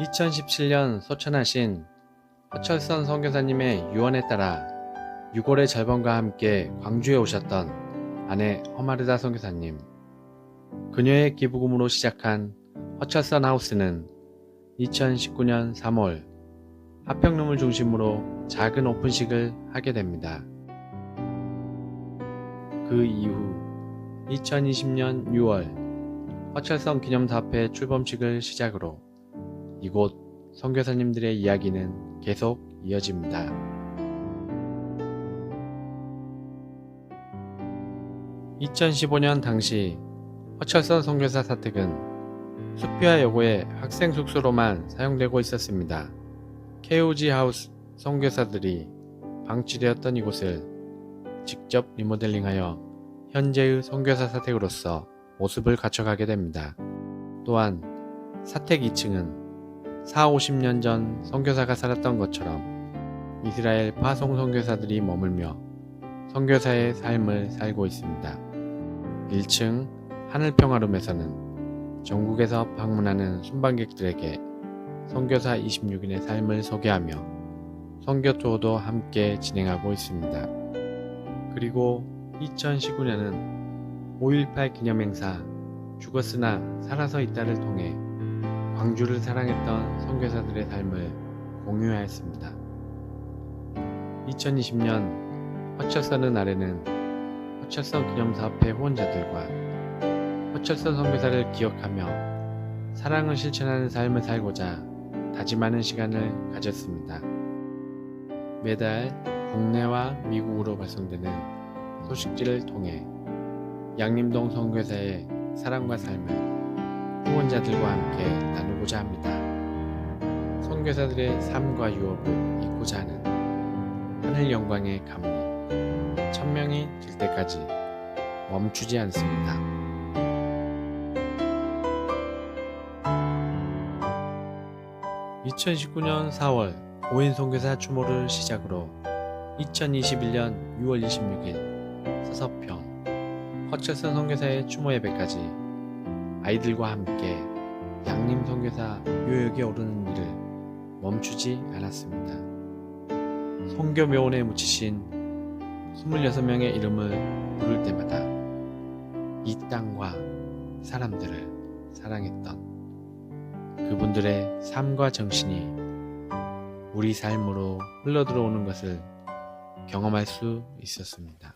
2017년 소천하신 허철선 선교사님의 유언에 따라 6월의 절반과 함께 광주에 오셨던 아내 허마르다 선교사님. 그녀의 기부금으로 시작한 허철선 하우스는 2019년 3월 하평룸을 중심으로 작은 오픈식을 하게 됩니다. 그 이후 2020년 6월 허철선 기념사업회 출범식을 시작으로 이곳 선교사님들의 이야기는 계속 이어집니다. (2015년) 당시 허철선 선교사 사택은 수피아 여고의 학생 숙소로만 사용되고 있었습니다. 케오지 하우스 선교사들이 방치되었던 이곳을 직접 리모델링하여 현재의 선교사 사택으로서 모습을 갖춰가게 됩니다. 또한 사택 2층은 4, 50년 전 선교사가 살았던 것처럼 이스라엘 파송 선교사들이 머물며 선교사의 삶을 살고 있습니다. 1층 하늘평화룸에서는 전국에서 방문하는 순방객들에게 선교사 26인의 삶을 소개하며 선교 투어도 함께 진행하고 있습니다. 그리고 2019년은 5.18 기념행사 죽었으나 살아서 있다를 통해 광주를 사랑했던 선교사들의 삶을 공유하였습니다. 2020년 허철선은 아래는 허철선 기념사업회 후원자들과 허철선 선교사를 기억하며 사랑을 실천하는 삶을 살고자 다짐하는 시간을 가졌습니다. 매달 국내와 미국으로 발송되는 소식지를 통해 양림동 선교사의 사랑과 삶을 후원자들과 함께 나누고자 합니다. 선교사들의 삶과 유업을 잊고자 하는 하늘 영광의 가문이 천명이 될 때까지 멈추지 않습니다. (2019년 4월) 5인 선교사 추모를 시작으로 2021년 6월 26일 서서평 허철선 선교사의 추모 예배까지 아이들과 함께 양림 선교사 묘역에 오르는 일을 멈추지 않았습니다. 선교 묘원에 묻히신 26명의 이름을 부를 때마다 이 땅과 사람들을 사랑했던 그분들의 삶과 정신이 우리 삶으로 흘러들어오는 것을 경험할 수 있었습니다.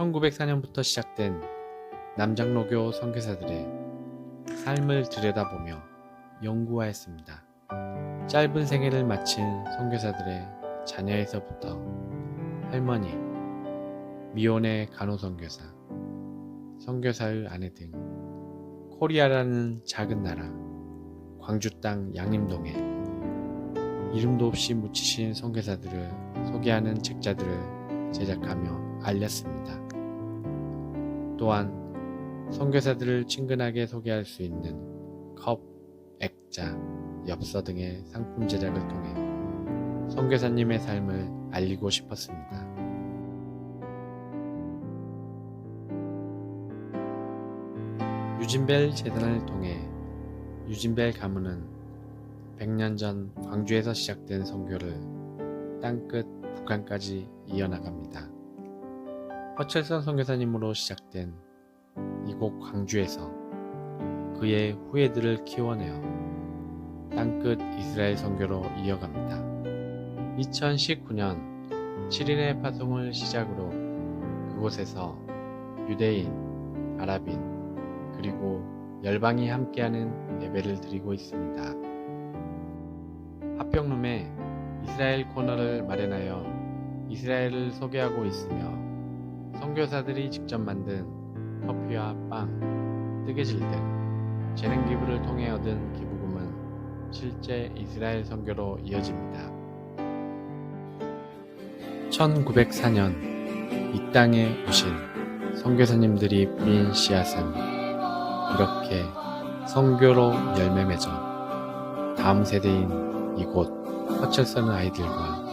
1904년부터 시작된 남장로교 선교사들의 삶을 들여다보며 연구하였습니다. 짧은 생애를 마친 선교사들의 자녀에서부터 할머니, 미혼의 간호선교사, 선교사의 아내 등 코리아라는 작은 나라, 광주 땅 양림동에 이름도 없이 묻히신 선교사들을 소개하는 책자들을 제작하며 알렸습니다. 또한 선교사들을 친근하게 소개할 수 있는 컵, 액자, 엽서 등의 상품 제작을 통해 선교사님의 삶을 알리고 싶었습니다. 유진벨 재단을 통해 유진벨 가문은 100년 전 광주에서 시작된 선교를 땅끝 북한까지 이어나갑니다. 허철선 선교사님으로 시작된 이곳 광주에서 그의 후예들을 키워내어 땅끝 이스라엘 선교로 이어갑니다. 2019년 7인의 파송을 시작으로 그곳에서 유대인, 아랍인, 그리고 열방이 함께하는 예배를 드리고 있습니다. 합평룸에 이스라엘 코너를 마련하여 이스라엘을 소개하고 있으며 선교사들이 직접 만든 커피와 빵, 뜨개질 등 재능 기부를 통해 얻은 기부금은 실제 이스라엘 선교로 이어집니다. 1904년 이 땅에 오신 선교사님들이 뿌린 씨앗은 이렇게 선교로 열매 맺어 다음 세대인 이곳 허철선 아이들과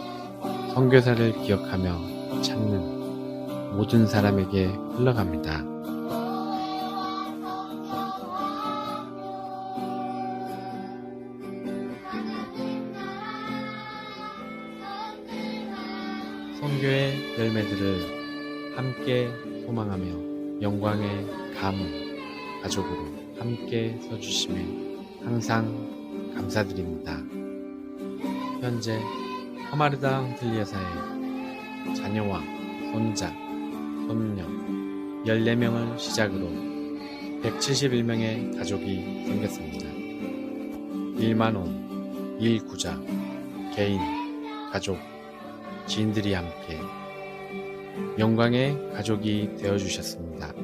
선교사를 기억하며 찾는 모든 사람에게 흘러갑니다. 선교의 열매들을 함께 소망하며 영광의 가문 가족으로 함께 서주심에 항상 감사드립니다. 현재 허마르당 틀리아사의 자녀와 손자, 손녀 14명을 시작으로 171명의 가족이 생겼습니다. 일만원, 일구자, 개인, 가족, 지인들이 함께 영광의 가족이 되어 주셨습니다.